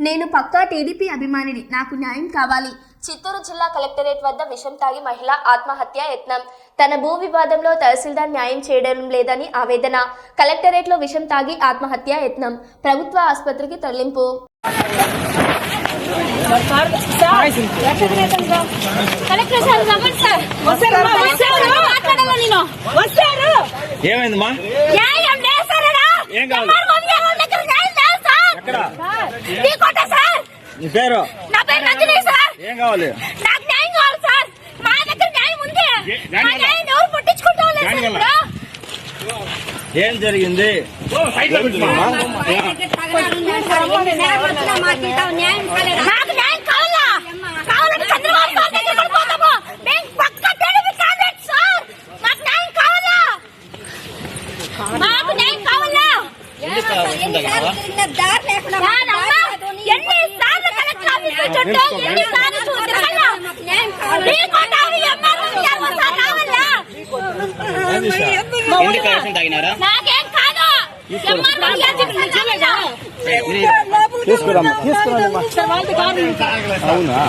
నేను పక్కా టీడీపీ అభిమానిని. నాకు న్యాయం కావాలి. చిత్తూరు జిల్లా కలెక్టరేట్ వద్ద విషం తాగి మహిళ ఆత్మహత్య యత్నం. తన భూ వివాదంలో తహసీల్దార్ న్యాయం చేయడం లేదని ఆవేదన. కలెక్టరేట్లో విషం తాగి ఆత్మహత్య యత్నం. ప్రభుత్వ ఆసుపత్రికి తరలింపు. కలెక్టర్ సార్ రమ్మని నీ కొట్ట సార్. నీ పేరు? నా పేరు నందిని సార్. ఏం కావాలి? నాకు న్యాయం కావాలి సార్. మా దగ్గర న్యాయం ఉంది. ఏ- న్యాయం మా కావాలా? న్యాయం ఎవరు పట్టించుకుంటాం లేదు సార్ న్యాయం ఇప్పుడు. ఏం జరిగింది? నాకు న్యాయం తీసుకురమ్మా తీసుకురమ్మా అవునా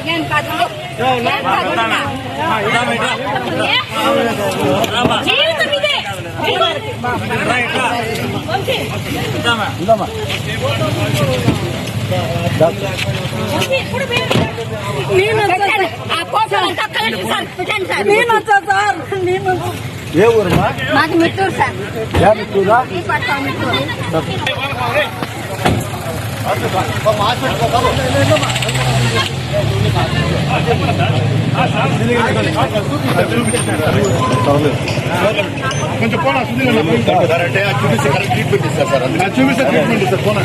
ఇదే ఉందమ్మా నేను వచ్చా సార్ నేను ఏ ఊరమ్మా మాది మిట్టూరు సార్ ఏ మిట్టూరా కొంచెం పోనా. చూపిస్తే కరెక్ట్ ట్రీట్మెంట్ ఇస్తారు సార్ చూపిస్తే ట్రీట్మెంట్ ఇస్తారు పోనా